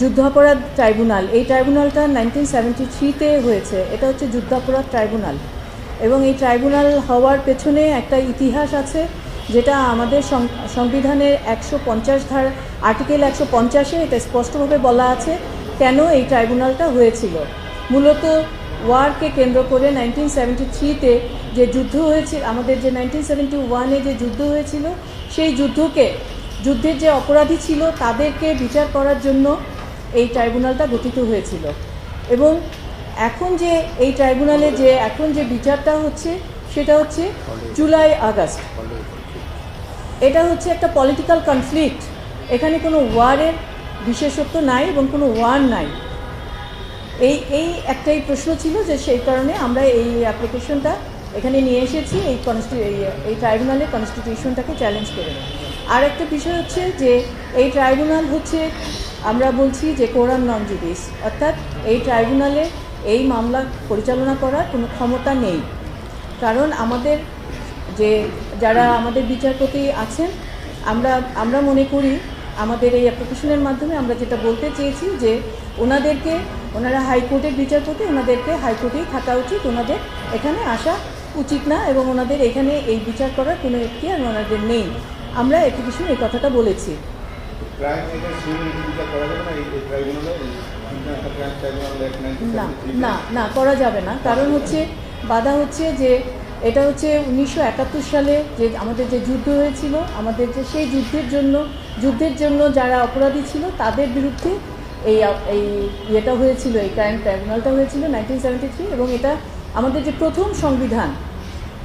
যুদ্ধাপরাধ ট্রাইব্যুনাল। এই ট্রাইব্যুনালটা nineteen seventy থ্রিতে হয়েছে। এটা হচ্ছে যুদ্ধাপরাধ ট্রাইব্যুনাল। এবং এই ট্রাইব্যুনাল হওয়ার পেছনে একটা ইতিহাস আছে, যেটা আমাদের সংবিধানের একশো পঞ্চাশ ধার, আর্টিকেল একশো পঞ্চাশে এটা স্পষ্টভাবে বলা আছে কেন এই ট্রাইব্যুনালটা হয়েছিল। মূলত ওয়ারকে কেন্দ্র করে নাইনটিন সেভেন্টি থ্রিতে যে যুদ্ধ হয়েছিল, আমাদের যে নাইনটিন সেভেন্টি ওয়ানে যে যুদ্ধ হয়েছিল, সেই যুদ্ধকে, যুদ্ধের যে অপরাধী ছিল তাদেরকে বিচার করার জন্য এই ট্রাইব্যুনালটা গঠিত হয়েছিল। এবং এখন যে এই ট্রাইব্যুনালে যে এখন যে বিচারটা হচ্ছে, সেটা হচ্ছে জুলাই আগস্ট। এটা হচ্ছে একটা পলিটিক্যাল কনফ্লিক্ট এখানে কোনো ওয়ারের বিশেষত্ব নাই এবং কোনো ওয়ার নাই। এই এই একটাই প্রশ্ন ছিল যে সেই কারণে আমরা এই অ্যাপ্লিকেশনটা এখানে নিয়ে এসেছি, এই কনস্টি এই- ট্রাইব্যুনালে কনস্টিটিউশনটাকে চ্যালেঞ্জ করে। আর একটা বিষয় হচ্ছে যে এই ট্রাইব্যুনাল হচ্ছে আমরা বলছি যে কোরাম নন জুডিস, অর্থাৎ এই ট্রাইব্যুনালে এই মামলা পরিচালনা করার কোনো ক্ষমতা নেই। কারণ আমাদের যে, যারা আমাদের বিচারপতি আছেন, আমরা আমরা মনে করি আমাদের এই অ্যাপ্লিকেশনের মাধ্যমে আমরা যেটা বলতে চেয়েছি যে, ওনাদেরকে, ওনারা হাইকোর্টের বিচারপতি, ওনাদেরকে হাইকোর্টেই থাকা উচিত, ওনাদের এখানে আসা উচিত না এবং ওনাদের এখানে এই বিচার করার কোনো একটি এখতিয়ার ওনাদের নেই। আমরা অ্যাপ্লিকেশনে এই কথাটা বলেছি। ক্রাইম এটা করা যাবে এই ট্রাইব্যুনালে না না না করা যাবে না। কারণ হচ্ছে বাধা হচ্ছে যে এটা হচ্ছে উনিশশো একাত্তর সালে যে আমাদের যে যুদ্ধ হয়েছিল আমাদের যে সেই যুদ্ধের জন্য যুদ্ধের জন্য যারা অপরাধী ছিল তাদের বিরুদ্ধে এই এই ইয়েটা হয়েছিল এই ক্রাইম ট্রাইব্যুনালটা হয়েছিল নাইনটিন সেভেন্টি থ্রি এবং এটা আমাদের যে প্রথম সংবিধান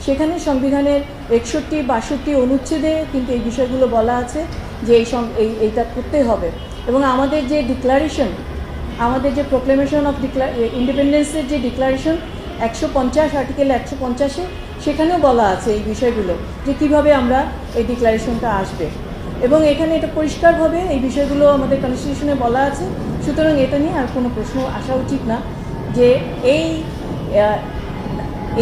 সেখানে সংবিধানের একষট্টি বাষট্টি অনুচ্ছেদে কিন্তু এই বিষয়গুলো বলা আছে। যে এই সং এই এইটা করতে হবে। এবং আমাদের যে ডিক্লারেশন আমাদের যে প্রোক্লেমেশন অফ ডিক্লা ইন্ডিপেন্ডেন্সের যে ডিক্লারেশন একশো পঞ্চাশ আর্টিকেল একশো পঞ্চাশে সেখানেও বলা আছে এই বিষয়গুলো যে কীভাবে আমরা এই ডিক্লারেশনটা আসবে। এবং এখানে এটা পরিষ্কারভাবে এই বিষয়গুলো আমাদের কনস্টিটিউশনে বলা আছে। সুতরাং এটা নিয়ে আর কোনো প্রশ্ন আসা উচিত না যে এই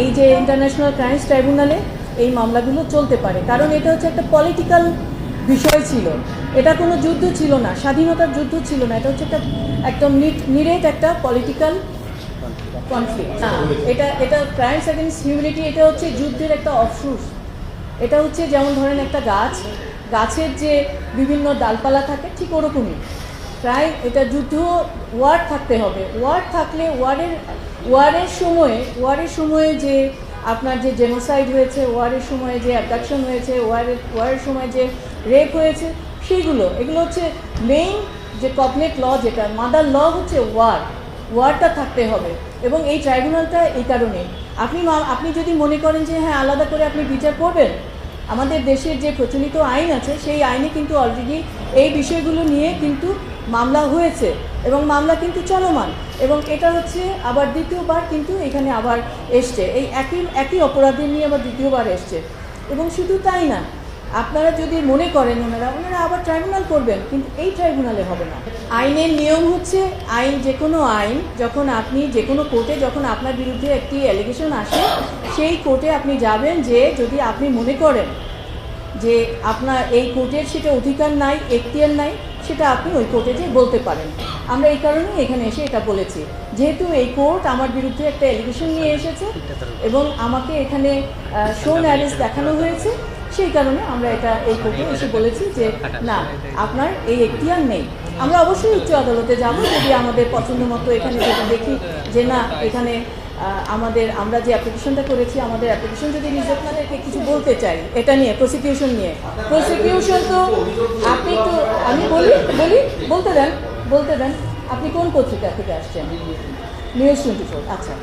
এই যে ইন্টারন্যাশনাল ক্রাইমস ট্রাইব্যুনালে এই মামলাগুলো চলতে পারে। কারণ এটা হচ্ছে একটা পলিটিক্যাল বিষয় ছিল। এটা কোনো যুদ্ধ ছিল না স্বাধীনতার যুদ্ধ ছিল না। এটা হচ্ছে একটা একদম নিরেট একটা পলিটিক্যাল কনফ্লিক্ট এটা এটা ক্রাইমস অ্যাগেন্স্ট হিউম্যানিটি এটা হচ্ছে যুদ্ধের একটা অফসুস। এটা হচ্ছে যেমন ধরেন একটা গাছ গাছের যে বিভিন্ন ডালপালা থাকে ঠিক ওরকমই। প্রায় এটা যুদ্ধ ওয়ার্ড থাকতে হবে। ওয়ার্ড থাকলে ওয়ার্ডের ওয়ারের সময়ে ওয়ারের সময়ে যে আপনার যে জেনোসাইড হয়েছে ওয়ারের সময়ে যে অ্যাবডাকশন হয়েছে ওয়ারের ওয়ারের সময় যে রেপ হয়েছে সেইগুলো এগুলো হচ্ছে মেইন যে কপনেট ল যেটা মাদার ল হচ্ছে ওয়ার ওয়ার্ডটা থাকতে হবে। এবং এই ট্রাইব্যুনালটা এই কারণে। আপনি আপনি যদি মনে করেন যে হ্যাঁ আলাদা করে আপনি বিচার করবেন, আমাদের দেশের যে প্রচলিত আইন আছে, সেই আইনে কিন্তু অলরেডি এই বিষয়গুলো নিয়ে কিন্তু মামলা হয়েছে। এবং মামলা কিন্তু চলমান। এবং এটা হচ্ছে আবার দ্বিতীয়বার কিন্তু এখানে আবার এসছে। এই একই একই অপরাধী নিয়ে আবার দ্বিতীয়বার এসছে। এবং শুধু তাই না আপনারা যদি মনে করেন ওনারা ওনারা আবার ট্রাইব্যুনাল করবেন, কিন্তু এই ট্রাইব্যুনালে হবে না। আইনের নিয়ম হচ্ছে আইন যে কোনো আইন, যখন আপনি যে কোনো কোর্টে যখন আপনার বিরুদ্ধে একটি অ্যালিগেশন আসে, সেই কোর্টে আপনি যাবেন যে যদি আপনি মনে করেন যে আপনার এই কোর্টের সেটা অধিকার নাই, এখতিয়ার নাই, সেটা আপনি ওই কোর্টে যে বলতে পারেন। আমরা এই কারণেই এখানে এসে এটা বলেছি। যেহেতু এই কোর্ট আমার বিরুদ্ধে একটা এলিগেশন নিয়ে এসেছে এবং আমাকে এখানে শোন অ্যারেস্ট দেখানো হয়েছে। সেই কারণে আমরা এটা এই কোর্টে এসে বলেছি যে না আপনার এই এখতিয়ার নেই। আমরা অবশ্যই উচ্চ আদালতে যাব যদি আমাদের পছন্দ মতো এখানে যদি দেখি যে না এখানে আমাদের আমরা যে অ্যাপ্লিকেশনটা করেছি আমাদের অ্যাপ্লিকেশন যদি রিজেক্টনাদেরকে কিছু বলতে চাই এটা নিয়ে প্রসিকিউশন নিয়ে। প্রসিকিউশন তো আপনি তো আমি বলি বলি বলতে দেন বলতে দেন আপনি কোন পত্রিকা থেকে আসছেন? নিউজ টোয়েন্টি ফোর আচ্ছা।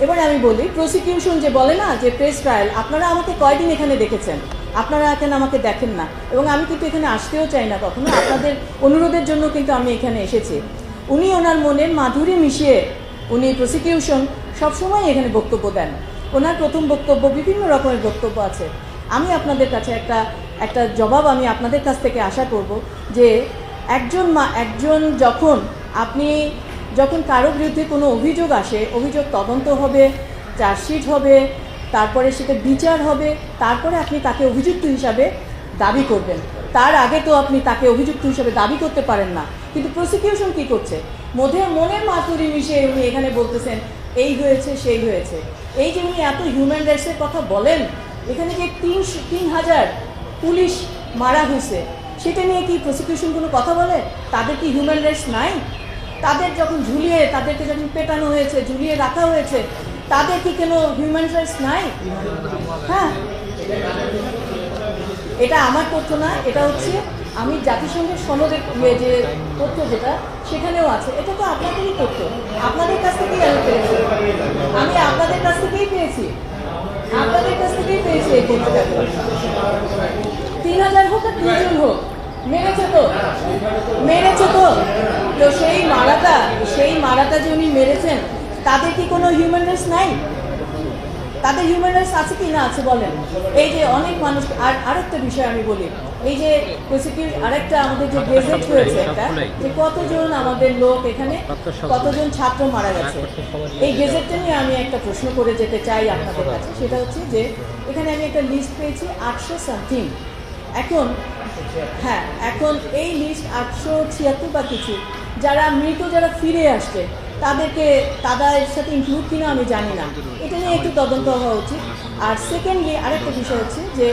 এবার আমি বলি প্রসিকিউশন যে বলে না যে প্রেস ট্রায়াল আপনারা আমাকে কয়দিন এখানে দেখেছেন? আপনারা এখানে আমাকে দেখেন না। এবং আমি কিন্তু এখানে আসতেও চাই না কখনো। আপনাদের অনুরোধের জন্য কিন্তু আমি এখানে এসেছি। উনি ওনার মনের মাধুরী মিশিয়ে উনি প্রসিকিউশন সবসময় এখানে বক্তব্য দেন। ওনার প্রথম বক্তব্য বিভিন্ন রকমের বক্তব্য আছে। আমি আপনাদের কাছে একটা একটা জবাব আমি আপনাদের কাছ থেকে আশা করব যে একজন মা, একজন যখন আপনি যখন কারও বিরুদ্ধে কোনো অভিযোগ আসে, অভিযোগ তদন্ত হবে, চার্জশিট হবে তারপরে সেটা বিচার হবে, তারপরে আপনি তাকে অভিযুক্ত হিসাবে দাবি করবেন। তার আগে তো আপনি তাকে অভিযুক্ত হিসাবে দাবি করতে পারেন না। কিন্তু প্রসিকিউশন কি করছে? মধ্যে মনের মাতুরি মিশে উনি এখানে বলতেছেন, এই হয়েছে, সেই হয়েছে। এই যে উনি এত হিউম্যান রাইটসের কথা বলেন, এখানে যে তিন তিন হাজার পুলিশ মারা হয়েছে, সেটা নিয়ে কি প্রসিকিউশন কোনো কথা বলে? তাদের কি হিউম্যান রাইটস নাই? তাদের যখন ঝুলিয়ে, তাদেরকে যখন পেটানো হয়েছে, ঝুলিয়ে রাখা হয়েছে তাদের কি কোনো হিউম্যান রাইটস নাই? হ্যাঁ। এটা আমার তথ্য না, এটা হচ্ছে আমি জাতিসংঘের সনদের ইয়ে যে তথ্য যেটা, সেখানেও আছে। এটা তো আপনাদেরই তথ্য। আপনাদের কাছ থেকেই আমি পেয়েছি। আমি আপনাদের কাছ থেকেই পেয়েছি। আপনাদের কাছ থেকেই পেয়েছি এই তিন হাজার হোক আর দুজন হোক, মেরেছে তো। মেরেছে তো। তো সেই মারাটা সেই মারাটা যে উনি মেরেছেন তাদের কি কোনো হিউম্যান রাইটস নাই? তাদের হিউম্যান রাইটস আছে কি না আছে বলেন। এই যে অনেক মানুষ আর আরেকটা বিষয় আমি বলি এই যে প্রসিকিউট আরেকটা আমাদের যে গেজেট হয়েছে একটা যে কতজন আমাদের লোক এখানে কতজন ছাত্র মারা গেছে। এই গেজেটটা নিয়ে আমি একটা প্রশ্ন করে যেতে চাই আপনাদের কাছে সেটা হচ্ছে যে এখানে আমি একটা লিস্ট পেয়েছি আটশো সামথিং এখন হ্যাঁ এখন এই লিস্ট আটশো ছিয়াত্তর বা কিছু যারা মৃত যারা ফিরে আসছে তাদেরকে তাদের সাথে ইনক্লুড কিনা আমি জানি না। এটা নিয়ে একটু তদন্ত হওয়া উচিত। আর সেকেন্ডলি আরেকটা বিষয় হচ্ছে যে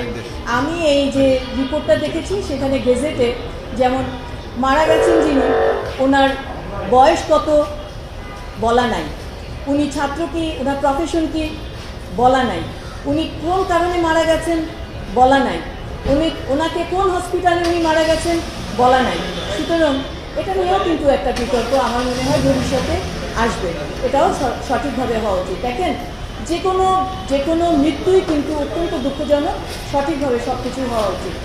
আমি এই যে রিপোর্টটা দেখেছি, সেখানে গেজেটে যেমন মারা গেছেন যিনি, ওনার বয়স কত বলা নাই। উনি ছাত্র কি, ওনার প্রফেশন কি, বলা নাই। উনি কোন কারণে মারা গেছেন, বলা নাই। উনি, ওনাকে কোন হসপিটালে উনি মারা গেছেন, বলা নাই। সুতরাং এটা নিয়েও কিন্তু একটা বিতর্ক আমার মনে হয় ভবিষ্যতে আসবে। এটাও সঠিকভাবে হওয়া উচিত। দেখেন যে কোনো যে কোনো মৃত্যুই কিন্তু অত্যন্ত দুঃখজনক। সঠিকভাবে সব কিছু হওয়া উচিত।